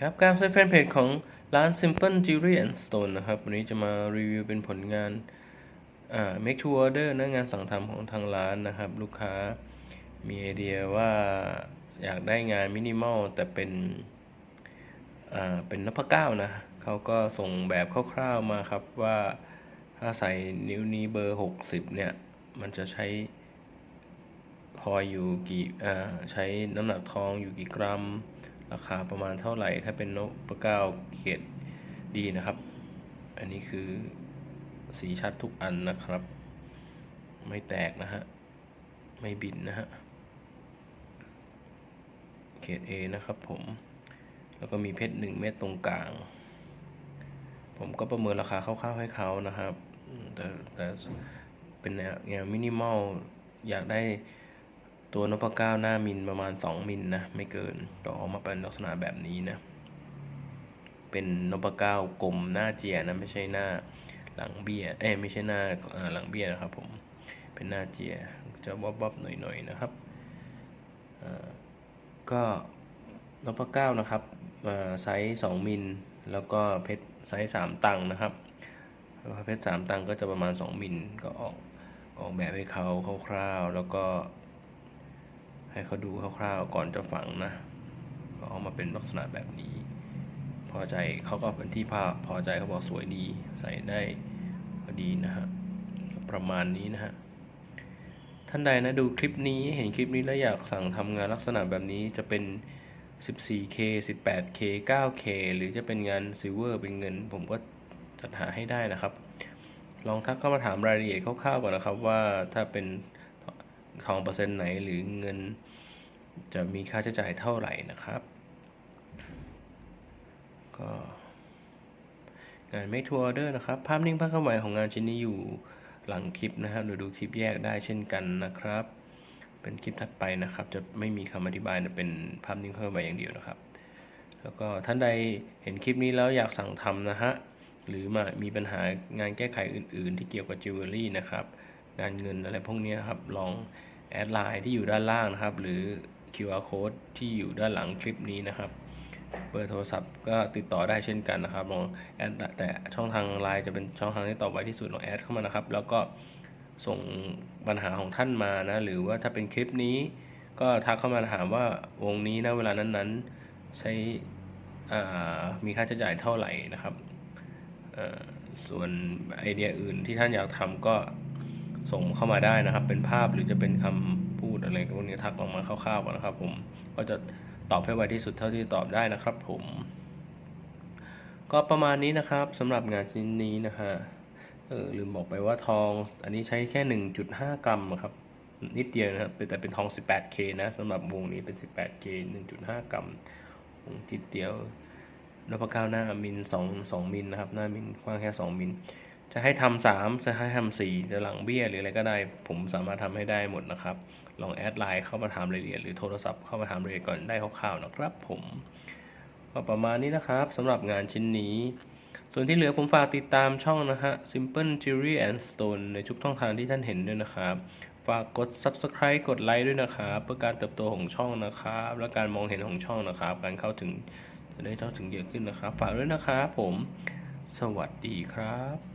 ครับ การใช้แฟนเพจของร้าน Simple Jewelry and Stone นะครับ วันนี้จะมารีวิวเป็นผลงานอ่า make to order นะงานสั่งทำของทางร้านนะครับ ลูกค้ามีไอเดียว่าอยากได้งานมินิมอลแต่เป็นอ่าเป็นนพเก้านะเขาก็ส่งแบบคร่าวๆมาครับว่าถ้าใส่นิ้วนี้เบอร์ 60 เนี่ย มันจะใช้พออยู่กี่อ่าใช้น้ำหนักทองอยู่กี่กรัม ราคาประมาณเท่าไหร่ ถ้าเป็นนกปะเก้าเกรดดีนะครับ อันนี้คือสีชัดทุกอันนะครับ ไม่แตกนะฮะ ไม่บินนะฮะเกรด A นะครับผม แล้วก็มีเพชรหนึ่งเม็ดตรงกลาง ผมก็ประเมินราคาคร่าวๆให้เขานะครับ แต่แต่เป็นแนวแนวมินิมอลอยากได้ ตัวนพเก้าหน้ามิลประมาณ 2 มิลนะ ไม่เกินก็ออกมาเป็นลักษณะแบบนี้นะ เป็นนพเก้ากลมหน้าเจียนะไม่ใช่หน้าหลังเบี้ย เอ้ไม่ใช่หน้าหลังเบี้ยนะครับผม เป็นหน้าเจีย จะบ๊อบๆหน่อยๆนะครับ ก็นพเก้านะครับไซส์2มิล แล้วก็เพชรไซส์3ตังนะครับ เพชรสามตังก็จะประมาณ 2มิลก็ออกออกแบบให้เขาคร่าวๆ แล้วก็ ให้เขาดูคร่าวๆก่อนจะฝังนะก็ออกมาเป็นลักษณะแบบนี้ พอใจเขาก็เป็นที่ภาพพอใจเขาบอกสวยดีใส่ได้พอดีนะฮะประมาณนี้นะฮะท่านใดนะดูคลิปนี้เห็นคลิปนี้แล้วอยากสั่งทำงานลักษณะแบบนี้จะเป็น 14K 18K 9K หรือจะเป็นงานซิลเวอร์เป็นเงิน ผมก็จัดหาให้ได้นะครับ ลองทักเข้ามาถามรายละเอียดคร่าวๆก่อนนะครับว่าถ้าเป็น ทองเปอร์เซ็นต์ไหนหรือเงินจะมีค่าใช้จ่ายเท่าไหร่นะครับ ก็งานไม่ทัวร์เดอร์นะครับ ภาพนิ่งภาพเคลื่อนไหวของงานชิ้นนี้อยู่หลังคลิปนะครับหรือดูคลิปแยกได้เช่นกันนะครับ เป็นคลิปถัดไปนะครับ จะไม่มีคำอธิบายเป็นภาพนิ่งภาพเคลื่อนไหวอย่างเดียวนะครับ แล้วก็ท่านใดเห็นคลิปนี้แล้วอยากสั่งทำนะฮะหรือมามีปัญหางานแก้ไขอื่น ๆ ที่เกี่ยวกับจิวเวลรี่นะครับ งานเงินอะไรพวกนี้นะครับ ลองแอดไลน์ที่อยู่ด้านล่างนะครับ หรือ QR code ที่อยู่ด้านหลังคลิปนี้นะครับ เบอร์โทรศัพท์ก็ติดต่อได้เช่นกันนะครับลองแอดแต่ช่องทางไลน์จะเป็นช่องทางที่ตอบไวที่สุดลองแอดเข้ามานะครับ แล้วก็ส่งปัญหาของท่านมานะ หรือว่าถ้าเป็นคลิปนี้ ก็ทักเข้ามาถามว่าวงนี้นะเวลานั้นๆ ใช้มีค่าใช้จ่ายเท่าไหร่นะครับส่วนไอเดียอื่นที่ท่านอยากทำก็ ส่งเข้ามาได้นะครับ เป็นภาพหรือจะเป็นคำพูดอะไรพวกนี้ทักออกมาคร่าวๆก่อนนะครับผมก็จะตอบให้ไวที่สุดเท่าที่ตอบได้นะครับผม ก็ประมาณนี้นะครับสำหรับงานชิ้นนี้นะฮะเออลืมบอกไปว่าทองอันนี้ใช้แค่ 1.5 กรัมครับนิดเดียวนะครับแต่เป็นทอง 18K นะสำหรับวงนี้เป็น 18K 1.5 กรัมวงจิตเดียวนพเก้าหน้ามิลสองสองมิลนะครับหน้ามิลกว้างแค่สองมิล จะให้ทำสามจะให้ทำสี่จะหลังเบี้ยหรืออะไรก็ได้ ผมสามารถทำให้ได้หมดนะครับ ลองแอดไลน์เข้ามาถามรายละเอียดหรือโทรศัพท์เข้ามาถามรายละเอียดก่อนได้คร่าวๆนะครับ ผมก็ประมาณนี้นะครับสำหรับงานชิ้นนี้ ส่วนที่เหลือผมฝากติดตามช่องนะฮะ Simple Jewelry and Stone ในทุกช่องทางที่ท่านเห็นด้วยนะครับ ฝากกด Subscribe กดไลค์ด้วยนะครับเพื่อการเติบโตของช่องนะครับ และการมองเห็นของช่องนะครับ การเข้าถึงจะได้เข้าถึงเยอะขึ้นนะครับ ฝากด้วยนะครับผม สวัสดีครับ